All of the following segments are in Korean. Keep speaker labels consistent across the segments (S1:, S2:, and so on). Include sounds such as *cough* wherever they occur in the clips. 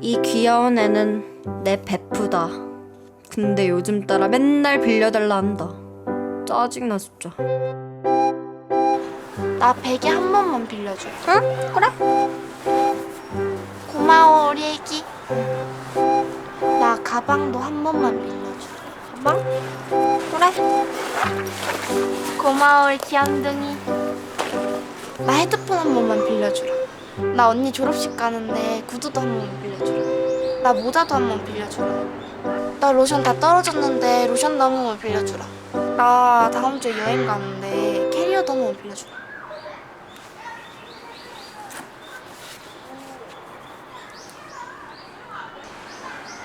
S1: 이 귀여운 애는 내 베프다. 근데 요즘 따라 맨날 빌려달라 한다. 짜증나 진짜.
S2: 나 베개 한 번만 빌려줘.
S1: 응? 그래?
S2: 고마워 우리 애기. 나 가방도 한 번만 빌려줘.
S1: 가방? 그래.
S2: 고마워 우리 귀염둥이. 나 헤드폰 한 번만 빌려주라. 나 언니 졸업식 가는데 구두도 한 번만 빌려주라. 나 모자도 한 번 빌려주라. 나 로션 다 떨어졌는데 로션도 한 번만 빌려주라. 나 다음 주에 여행 가는데 캐리어도 한 번만 빌려주라.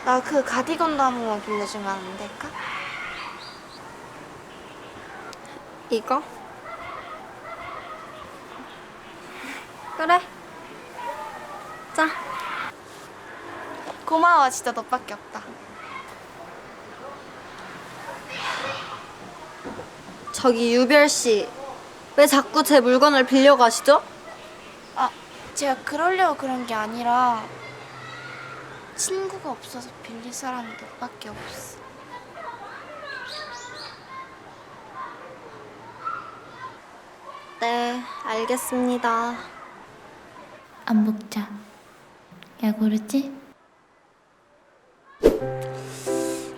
S2: 나 그 가디건도 한 번만 빌려주면 안 될까?
S1: 이거? 그래. 자.
S2: 고마워 진짜 너밖에 없다.
S1: 저기 유별 씨. 왜 자꾸 제 물건을 빌려 가시죠?
S2: 아, 제가 그러려고 그런 게 아니라 친구가 없어서 빌릴 사람이 너밖에 없어.
S1: 네, 알겠습니다.
S3: 안 먹자. 야 고르지?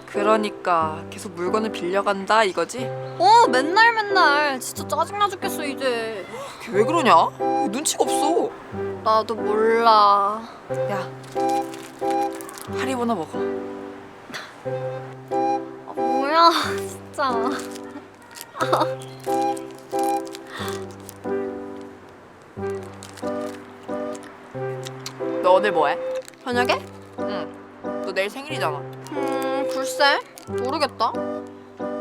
S4: 그러니까 계속 물건을 빌려간다 이거지?
S1: 어, 맨날 맨날 진짜 짜증나 죽겠어 이제.
S4: 걔왜 그러냐? 눈치가 없어.
S1: 나도 몰라.
S4: 야, 하리보나 먹어.
S1: 아, 뭐야, *laughs* 진짜.
S4: 너 오늘 뭐해?
S1: 저녁에?
S4: 응. 너 내일 생일이잖아.
S1: 음, 글쎄, 모르겠다.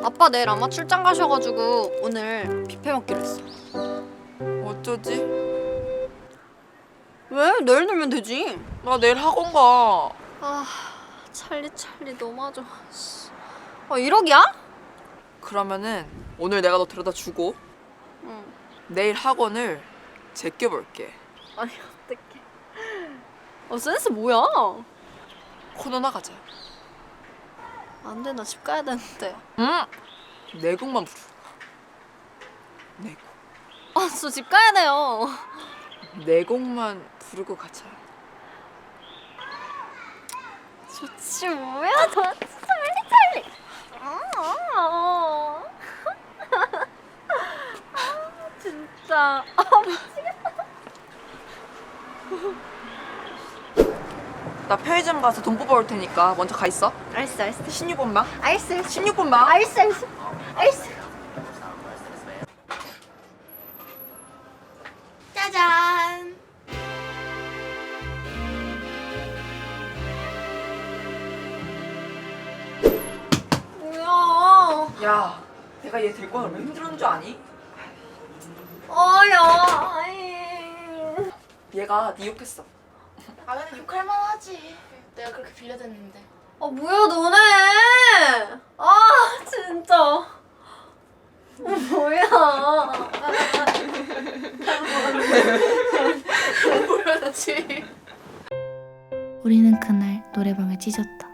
S1: 아빠 내일 아마 출장 가셔가지고 오늘 뷔페 먹기로 했어.
S4: 어쩌지?
S1: 왜? 내일 놀면 되지.
S4: 나 내일 학원 가.
S1: 아, 찰리 찰리 너무하죠. 씨. 아, 1억이야?
S4: 그러면은 오늘 내가 너 데려다 주고
S1: 응.
S4: 내일 학원을 제껴볼게.
S1: 아니 어떡해. 어 센스 뭐야?
S4: 코너 나 가자.
S1: 안 돼, 나 집 가야 되는데.
S4: 응. 내 곡만 부르. 내 곡.
S1: 아, 저 집 가야 돼요.
S4: 내 곡만 부르고 가자.
S1: 좋지 뭐야, 너 찰리 찰리. 아, 아, 아, 진짜. 아,
S4: 나 편의점 가서 돈 뽑아올 테니까 먼저 가 있어.
S1: 알았어, 알았어.
S4: 16번 방.
S1: 알았어, 알았어.
S4: 16번 방.
S1: 알았어, 알았어. 알았어.
S2: 짜잔.
S1: 뭐야?
S4: 야, 내가 얘 데리고 얼마나 힘들었는 줄 아니?
S1: 어야, 아이.
S4: 얘가 네 욕했어.
S2: 아 근데 욕할 만 하지. 내가 그렇게 빌려댔는데.
S1: 아 뭐야 너네? 아 진짜. 뭐야?
S2: 그렇지.
S3: 우리는 그날 노래방을 찢었다.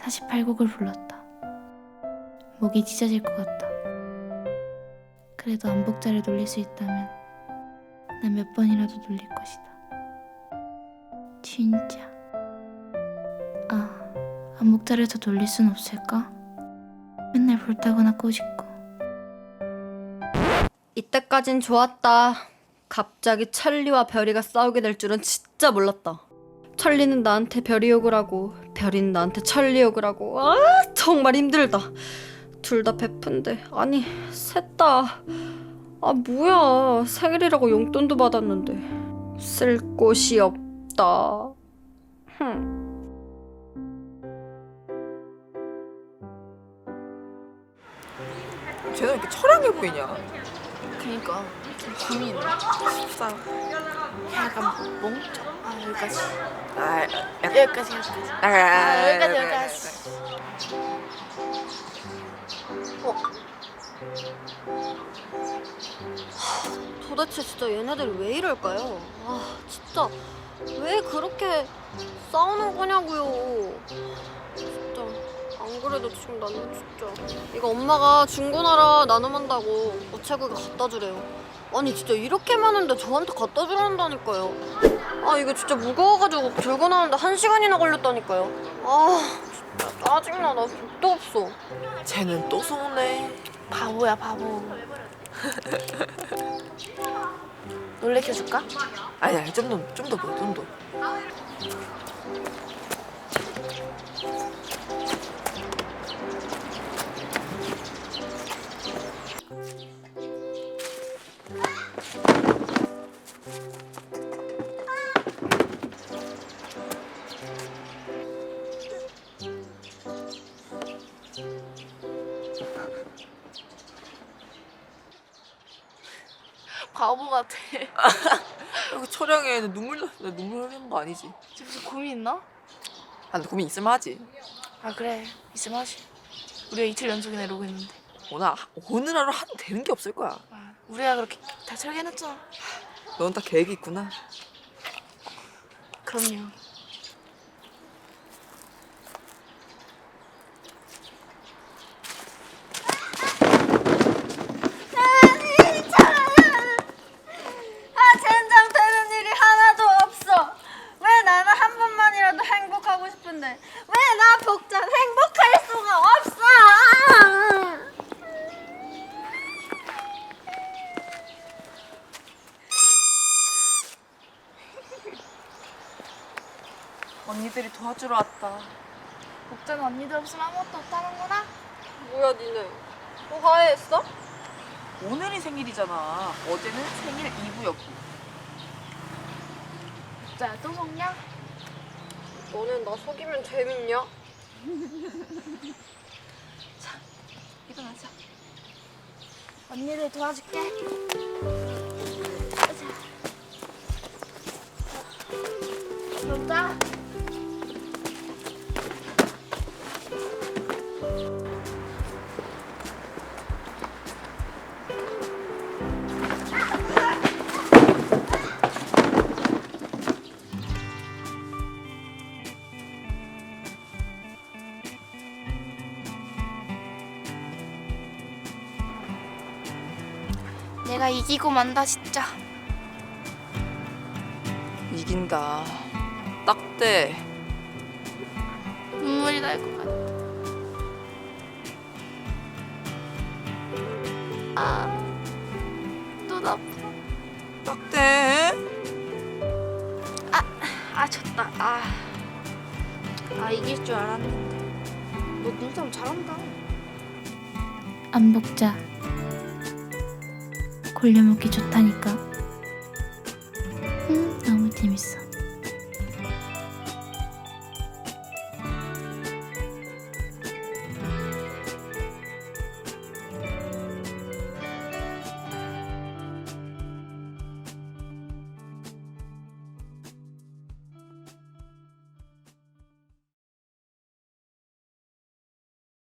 S3: 48곡을 불렀다. 목이 찢어질 것 같다. 그래도 안복자를 돌릴 수 있다면 난 몇 번이라도 돌릴 것이다. 진짜. 아, 더 돌릴 순 없을까? 맨날 불타거나 꼬집고
S1: 이때까진 좋았다. 갑자기 찰리와 별이가 싸우게 될 줄은 진짜 몰랐다. 찰리는 나한테 별이 욕을 하고 별이는 나한테 찰리 욕을 하고 아 정말 힘들다. 둘 다 베푼데 아니 셋 다. 아 뭐야 생일이라고 용돈도 받았는데 쓸 곳이 없다. 흠.
S4: 쟤는 왜 이렇게 철학해 보이냐?
S2: 그니까 좀 고민이네.
S4: 진짜.
S2: 약간 멍청. 아 여기까지.
S4: 아, 약간.
S2: 여기까지 여기까지.
S4: 아,
S2: 아 여기까지 여기까지.
S1: 도대체 진짜 얘네들 왜 이럴까요? 아 진짜 왜 그렇게 싸우는 거냐고요. 진짜 안 그래도 지금 나는 진짜 이거 엄마가 중고나라 나눔한다고 우체국에 갖다 주래요. 아니 진짜 이렇게 많은데 저한테 갖다 주란다니까요. 아 이거 진짜 무거워가지고 들고 나오는데 한 시간이나 걸렸다니까요. 아 진짜 짜증나 나도 없어.
S4: 쟤는 또 속네.
S2: 바보야 바보. 놀래켜줄까?
S4: 아니 아니 좀더 좀더 보여 좀 더.
S2: 바보 같아. *laughs*
S4: 여기 초량에 눈물 나나 눈물 흘리는 거 아니지?
S2: 지금 무슨 고민 있나?
S4: 아 고민 있으면 하지.
S2: 아 그래 있으면 하지. 우리가 이틀 연속이나 이러고 있는데.
S4: 오늘 오늘 하루 하도 되는 게 없을 거야.
S2: 아, 우리가 그렇게 다 설계해놨잖아.
S4: 넌 다 계획이 있구나.
S2: 그럼요.
S1: 아 젠장 되는 일이 하나도 없어. 왜 나는 한 번만이라도 행복하고 싶은데 왜 나 복전 행복할 수가 없어?
S4: 언니들이 도와주러 왔다.
S2: 복자는 언니들 없으면 아무것도 없다는구나.
S1: 뭐야 니네? 뭐 화해했어?
S4: 오늘이 생일이잖아. 어제는 생일 이브였고.
S2: 복자야 또 속냐?
S1: 너넨 나 속이면 재밌냐? *laughs*
S2: 일어나자. 언니들 도와줄게. 복자. 내가 이기고 만다 진짜.
S4: 이긴다. 딱대.
S2: 눈물이 날 것 같아. 아, 눈 아파.
S4: 딱대.
S2: 아, 졌다. 아, 아 이길 줄 알았는데. 너 눈싸움 잘한다.
S3: 안 먹자. 골려먹기 좋다니까. 음, 너무 재밌어.